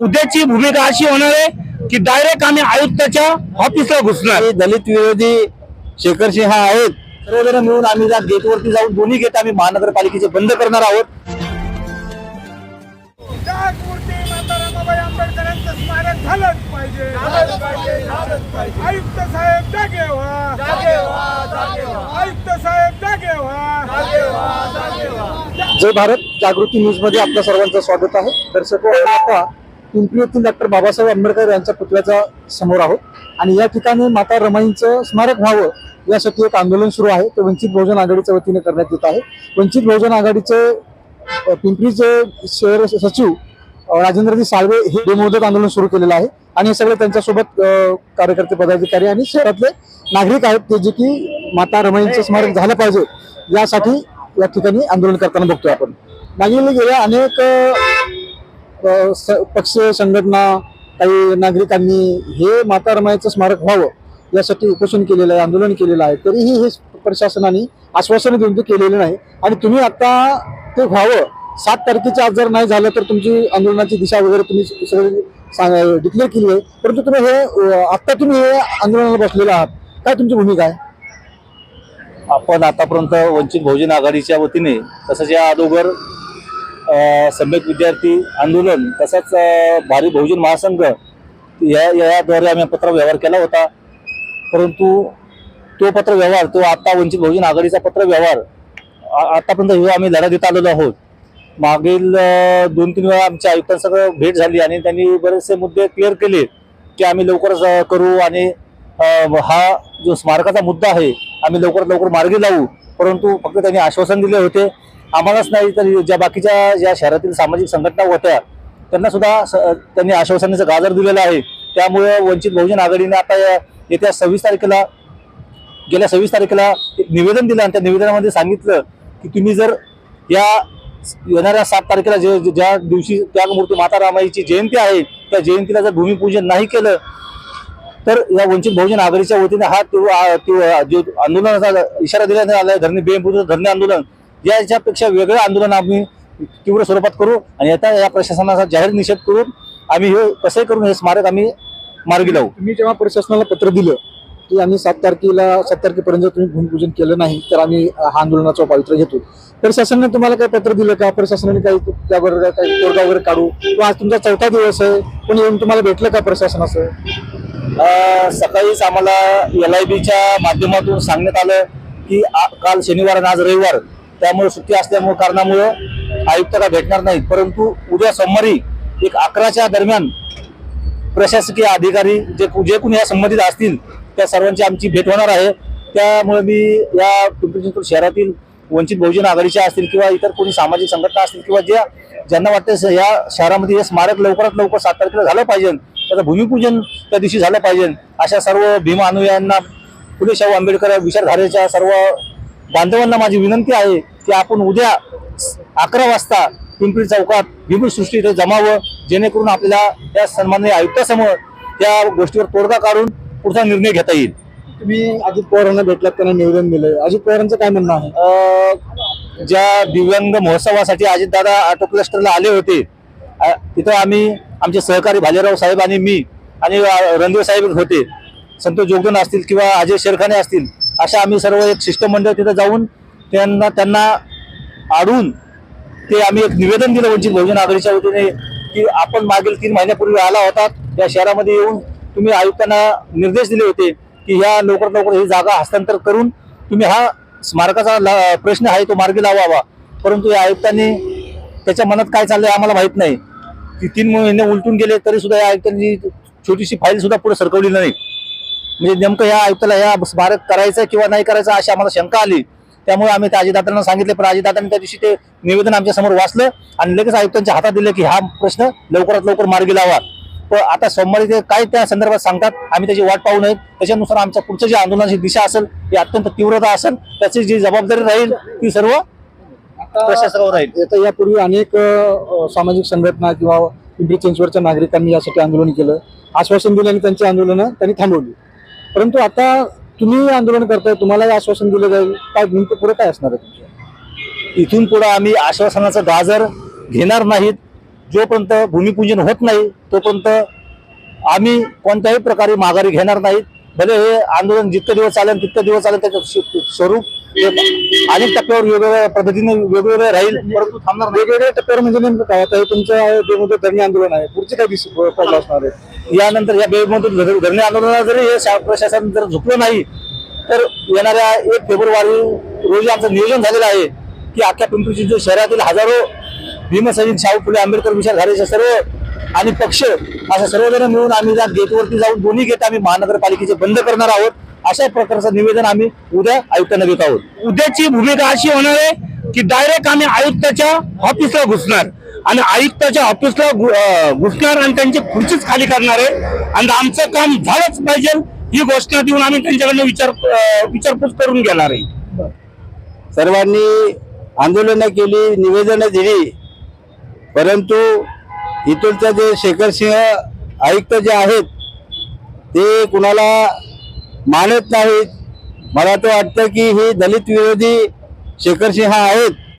उद्याची भूमिका अशी होणार आहे की डायरेक्ट आम्ही आयुक्ताच्या ऑफिसला घुसणार. हे दलित विरोधी शेखर सिंह आहेत. सर्वजण मिळून आम्ही त्या गेटवरती जाऊन दोन्ही गेट आम्ही महानगरपालिकेचे बंद करणार आहोत. आयुक्त साहेब जागे व्हा जागे व्हा जागे व्हा आयुक्त साहेब जागे व्हा जागे व्हा जागे व्हा जय भारत जागृती न्यूजमध्ये आपल्या सर्वांचं स्वागत आहे. दर्शको आपण आता पिंपरी येथील डॉक्टर बाबासाहेब आंबेडकर यांच्या पुतळ्याच्या समोर आहोत. आणि या ठिकाणी माता रमाईंचं स्मारक व्हावं यासाठी एक आंदोलन सुरू आहे. ते वंचित बहुजन आघाडीच्या वतीने करण्यात येत आहे. वंचित बहुजन आघाडीचे पिंपरीचे शहर सचिव राजेंद्रजी साळवे हे बेमुदत आंदोलन सुरू केलेलं आहे. आणि हे सगळे त्यांच्यासोबत कार्यकर्ते पदाधिकारी आणि शहरातले नागरिक आहेत ते जे की माता रमाईंचं स्मारक झालं पाहिजे यासाठी या ठिकाणी आंदोलन करताना बघतोय आपण. मागील गेल्या अनेक पक्ष संघटना काही नागरिकांनी हे माता रमाईचं स्मारक व्हावं यासाठी उपोषण केलेलं आहे आंदोलन केलेलं आहे तरीही हे प्रशासनाने आश्वासन देऊन ते केलेलं नाही. आणि तुम्ही आता ते व्हावं. सात तारखेच्या आज जर नाही झालं तर तुमची आंदोलनाची दिशा वगैरे तुम्ही सगळं डिक्लेअर केली आहे. परंतु तुम्ही हे आत्ता तुम्ही हे आंदोलनाला बसलेले आहात. काय तुमची भूमिका आहे? आपण आतापर्यंत वंचित बहुजन आघाडीच्या वतीने तसंच या अगोदर सम्यक विद्यार्थी आंदोलन तसंच भारी बहुजन महासंघ या याद्वारे आम्ही पत्र व्यवहार केला होता. परंतु तो पत्र व्यवहार तो आता वंचित बहुजन आघाडीचा पत्र व्यवहार आतापर्यंत हे आम्ही लढा देत आलेलो आहोत. मागील दोन तीन वेळा आमच्या आयुक्तांसह भेट झाली आणि त्यांनी बरेचसे मुद्दे क्लिअर केले की आम्ही लवकरच करू आणि हा जो स्मारकाचा मुद्दा आहे आम्ही लवकरात लवकर मार्गी लावू. परंतु फक्त त्यांनी आश्वासन दिले होते आम्हालाच नाही तर ज्या बाकीच्या ज्या शहरातील सामाजिक संघटना होत्या त्यांना सुद्धा स- त्यांनी आश्वासनाचं गाजर दिलेलं आहे. त्यामुळे वंचित बहुजन आघाडीने आता या- येत्या सव्वीस तारखेला गेल्या सव्वीस तारखेला एक निवेदन दिलं आणि त्या निवेदनामध्ये सांगितलं की तुम्ही जर या येणाऱ्या सात तारखेला जे ज्या दिवशी त्यागमूर्ती माता रामाईची जयंती आहे त्या जयंतीला जर भूमिपूजन नाही केलं तर या वंचित बहुजन आघाडीच्या वतीने हा तो आंदोलनाचा इशारा दिला आला धरणे बेमुदत धरणे आंदोलन याच्यापेक्षा वेगळं आंदोलन आम्ही तीव्र स्वरूपात करू आणि आता या प्रशासनाचा जाहीर निषेध करून आम्ही हे कसंही करून हे स्मारक आम्ही मार्गी लावू. तुम्ही जेव्हा प्रशासनाला पत्र दिलं की आम्ही सात तारखेला सात तारखेपर्यंत तुम्ही भूमिपूजन केलं नाही तर आम्ही हा आंदोलनाचं पावित्र्य घेतो. प्रशासनाने तुम्हाला काही पत्र दिलं का? प्रशासनाने काही त्यावर काही तोडगा वगैरे काढू? किंवा आज तुमचा चौथा दिवस आहे कोणी येऊन तुम्हाला भेटलं का प्रशासनाचं? सकाळीच आम्हाला एल आय बीच्या माध्यमातून सांगण्यात आलं की काल शनिवार आणि आज रविवार त्यामुळे सुट्टी असल्यामुळे कारणामुळं आयुक्त का भेटणार नाहीत. परंतु उद्या सोमवारी एक अकराच्या दरम्यान प्रशासकीय अधिकारी जे जे कोणी या संबंधित असतील त्या सर्वांची आमची भेट होणार आहे. त्यामुळे मी या पिंपरी चिंचवड शहरातील वंचित बहुजन आघाडीच्या असतील किंवा इतर कोणी सामाजिक संघटना असतील किंवा ज्या ज्यांना वाटतं या शहरामध्ये हे स्मारक लवकरात लवकर सात तारखेला झालं पाहिजे त्याचं भूमिपूजन त्या दिवशी झालं पाहिजे. अशा सर्व भीमा अनुयायांना फुले शाहू आंबेडकर विचारधारेच्या सर्व बांधवांना माझी विनंती आहे की आपण उद्या अकरा वाजता पिंपरी चौकात भीम सृष्टी इथे जमावं जेणेकरून आपल्याला त्या सन्माननीय आयुक्तासमोर त्या गोष्टीवर तोडगा काढून पुढचा निर्णय घेता येईल. तुम्ही अजित पवारांना भेटलात त्यांना निवेदन दिलंय. अजित पवारांचं काय म्हणणं आहे? ज्या दिव्यांग महोत्सवासाठी अजितदादा ऑटो क्लस्टरला आले होते तिथं आम्ही आमचे सहकारी भालेराव साहेब आणि मी आणि रणदेव साहेब होते. संतोष जोगदन असतील किंवा अजय शेरखाने असतील अशा आम्ही सर्व एक शिष्टमंडळ तिथं जाऊन त्यांना त्यांना आडून ते आम्ही एक निवेदन दिलं वंचित बहुजन आघाडीच्या वतीने की आपण मागील तीन महिन्यापूर्वी आला होता या शहरामध्ये येऊन तुम्ही आयुक्तांना निर्देश दिले होते की ह्या लवकरात लवकर ही जागा हस्तांतर करून तुम्ही हा स्मारकाचा प्रश्न आहे तो मार्गी लावावा. परंतु या आयुक्तांनी त्याच्या मनात काय चाललंय आम्हाला माहीत नाही. की तीन महिने उलटून गेले तरी सुद्धा या आयुक्तांनी छोटीशी फाईल सुद्धा पुढे सरकवली नाही. म्हणजे नेमकं या आयुक्ताला या स्मारक करायचं किंवा नाही करायचं अशी आम्हाला शंका आली. त्यामुळे आम्ही त्या अजितदादांना सांगितले पण अजितदादांनी त्या दिवशी ते निवेदन आमच्यासमोर वाचलं आणि लगेच आयुक्तांच्या हातात दिलं की हा प्रश्न लवकरात लवकर मार्गी लावा. पण आता सोमवारी ते काय त्या संदर्भात सांगतात आम्ही त्याची वाट पाहू नयेत त्याच्यानुसार आमच्या पुढच्या जी आंदोलनाची दिशा असेल ती अत्यंत तीव्रता असेल त्याची जी जबाबदारी राहील ती सर्व प्रशासनावर राहील. आता यापूर्वी अनेक सामाजिक संघटना किंवा पिंपरी चिंचवडच्या नागरिकांनी यासाठी आंदोलन केलं. आश्वासन दिलं आणि त्यांची आंदोलनं त्यांनी थांबवली. परंतु आता तुम्ही आंदोलन करताय तुम्हाला आश्वासन दिलं जाईल. काय नेमकं पुढे काय असणार आहे तुमचं? इथून पुढे आम्ही आश्वासनाचं गाजर घेणार नाहीत. जोपर्यंत भूमिपूजन होत नाही तोपर्यंत आम्ही कोणत्याही प्रकारे माघारी घेणार नाहीत. भले हे आंदोलन जितके दिवस चालेल तितके दिवस चालेल त्याचं स्व- स्वरूप अनेक टप्प्यावर वेगवेगळ्या पद्धतीने वेगवेगळे राहील. परंतु थांबणार वेगवेगळ्या टप्प्यावर म्हणजे नेमकं काय? आता हे तुमच्या धरणे आंदोलन आहे. पुढचे काय दिस पावलं असणार आहे? यानंतर या बेमधून धरणे आंदोलनाला जरी हे शा- प्रशासन जर झुकलं नाही तर येणाऱ्या एक फेब्रुवारी रोजी आमचं नियोजन झालेलं आहे की अख्ख्या पिंपरी चिंचवड शहरातील हजारो भीमसैनिक शाहू फुले आंबेडकर विचारधारेचे सर्व आणि पक्ष अशा सर्वजण मिळून आम्ही त्या गेटवरती जाऊन दोन्ही गेट आम्ही महानगरपालिकेचे बंद करणार आहोत. अशा प्रकारचं निवेदन आम्ही उद्या आयुक्तांना देत आहोत. उद्याची भूमिका अशी होणार आहे की डायरेक्ट आम्ही आयुक्ताच्या ऑफिसला घुसणार. आणि आयुक्ताच्या ऑफिसला घु- घुसणार आणि त्यांची खुर्चीच खाली करणार आहे. आणि आमचं काम झालंच पाहिजे. ही घोषणा देऊन आम्ही त्यांच्याकडनं विचार विचारपूस करून घेणार आहे. सर्वांनी आंदोलनं केली निवेदनं दिली. परंतु इथूनचं जे शेखरसिंह आयुक्त जे आहेत ते कुणाला मानत नाहीत. मला तर वाटतं की हे दलित विरोधी शेखरसिंह आहेत.